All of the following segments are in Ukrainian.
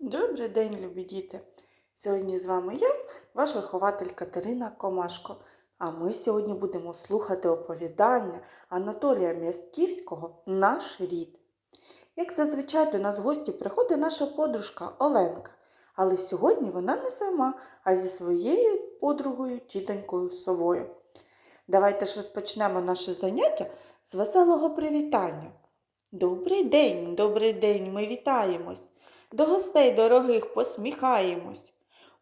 Добрий день, любі діти! Сьогодні з вами я, ваш вихователь Катерина Комашко. А ми сьогодні будемо слухати оповідання Анатолія Мястківського Наш рід. Як зазвичай до нас в гості приходить наша подружка Оленка, але сьогодні вона не сама, а зі своєю подругою тітонькою совою. Давайте ж розпочнемо наше заняття з веселого привітання. Добрий день, добрий день, ми вітаємось. До гостей дорогих посміхаємось.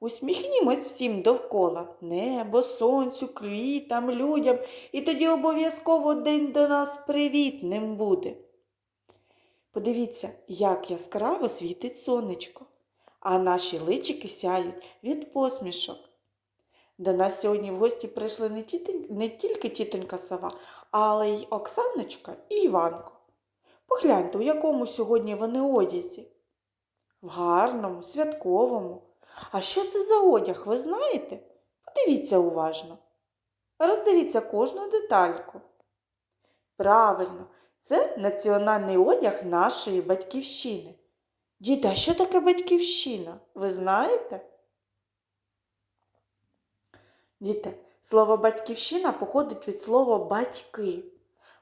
Усміхнімось всім довкола небо, сонцю, квітам, людям, і тоді обов'язково день до нас привітним буде. Подивіться, як яскраво світить сонечко, а наші личики сяють від посмішок. До нас сьогодні в гості прийшли не, тітонь, не тільки тітонька сова, але й Оксаночка і Іванко. Погляньте, у якому сьогодні вони одязі. В гарному, святковому. А що це за одяг, ви знаєте? Подивіться уважно. Роздивіться кожну детальку. Правильно, це національний одяг нашої батьківщини. Діти, а що таке батьківщина? Ви знаєте? Діти, слово батьківщина походить від слова батьки.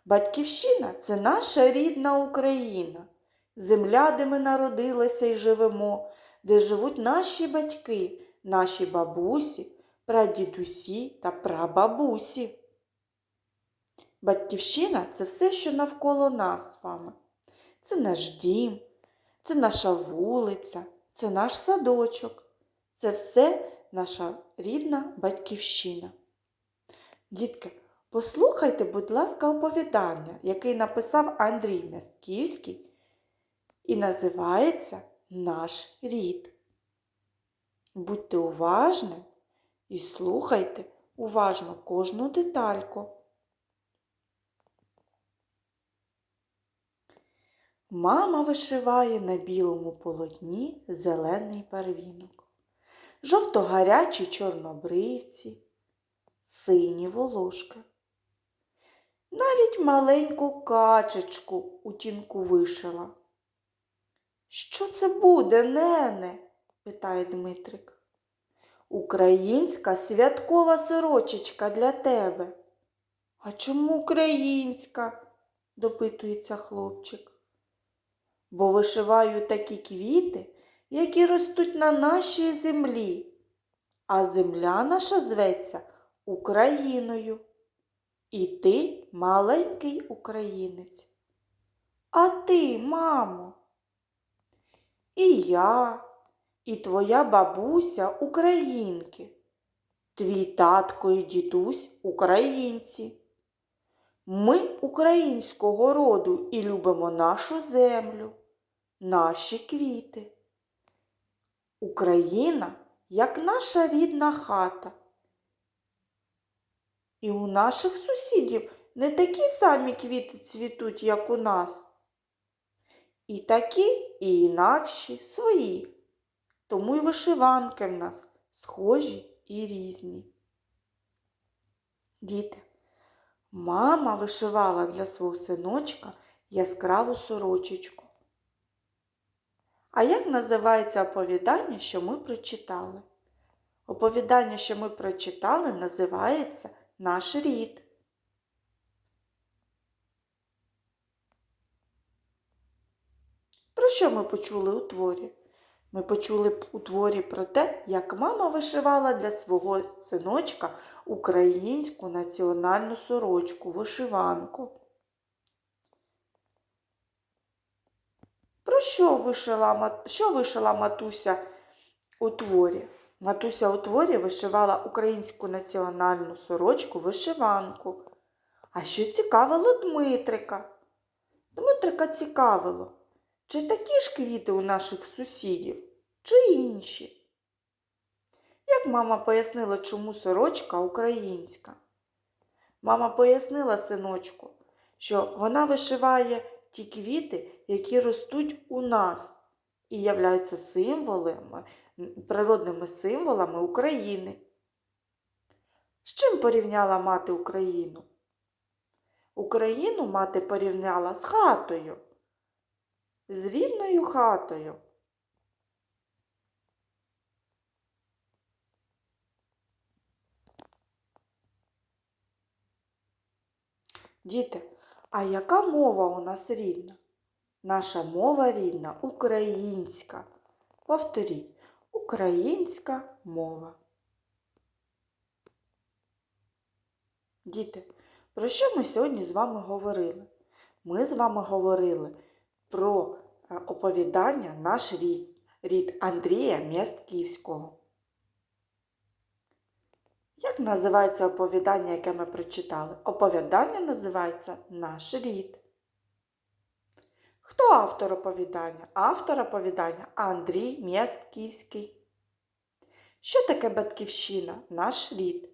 Батьківщина це наша рідна Україна земля, де ми народилися і живемо, де живуть наші батьки, наші бабусі, прадідусі та прабабусі. Батьківщина це все, що навколо нас з вами. Це наш дім, це наша вулиця, це наш садочок. Це все наша рідна батьківщина. Дітки, послухайте, будь ласка, оповідання, яке написав Андрій Мястківський і називається Наш рід. Будьте уважні і слухайте уважно кожну детальку. Мама вишиває на білому полотні зелений барвінок, жовто-гарячі чорнобривці, сині волошки. Навіть маленьку качечку у тінку вишила. Що це буде, нене? питає Дмитрик. Українська святкова сорочечка для тебе. А чому українська? допитується хлопчик. Бо вишиваю такі квіти, які ростуть на нашій землі, а земля наша зветься Україною. І ти маленький українець. А ти, мамо? І я, і твоя бабуся українки, твій татко і дідусь українці. Ми українського роду і любимо нашу землю, наші квіти. Україна як наша рідна хата. І у наших сусідів не такі самі квіти цвітуть, як у нас. І такі, і інакші свої. Тому й вишиванки в нас схожі і різні. Діти, мама вишивала для свого синочка яскраву сорочечку. А як називається оповідання, що ми прочитали? Оповідання, що ми прочитали, називається Наш рід. Про що ми почули у творі? Ми почули у творі про те, як мама вишивала для свого синочка українську національну сорочку, вишиванку. Про що вишила, що вишила матуся у творі? Матуся у творі вишивала українську національну сорочку вишиванку. А що цікавило Дмитрика? Дмитрика цікавило, чи такі ж квіти у наших сусідів, чи інші? Як мама пояснила, чому сорочка українська? Мама пояснила синочку, що вона вишиває ті квіти, які ростуть у нас і являються символами, природними символами України. З чим порівняла мати Україну? Україну мати порівняла з хатою з рідною хатою. Діти, а яка мова у нас рідна? Наша мова рідна українська. Повторіть, українська мова. Діти, про що ми сьогодні з вами говорили? Ми з вами говорили про оповідання наш рід, Андрія Містківського. Як називається оповідання, яке ми прочитали? Оповідання називається Наш рід. Хто автор оповідання? Автор оповідання Андрій Містківський. Що таке батьківщина? Наш рід.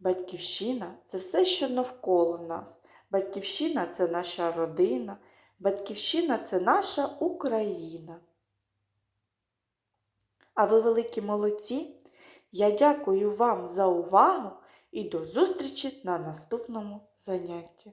Батьківщина це все, що навколо нас. Батьківщина це наша родина. Батьківщина це наша Україна. А ви великі молодці! Я дякую вам за увагу і до зустрічі на наступному занятті.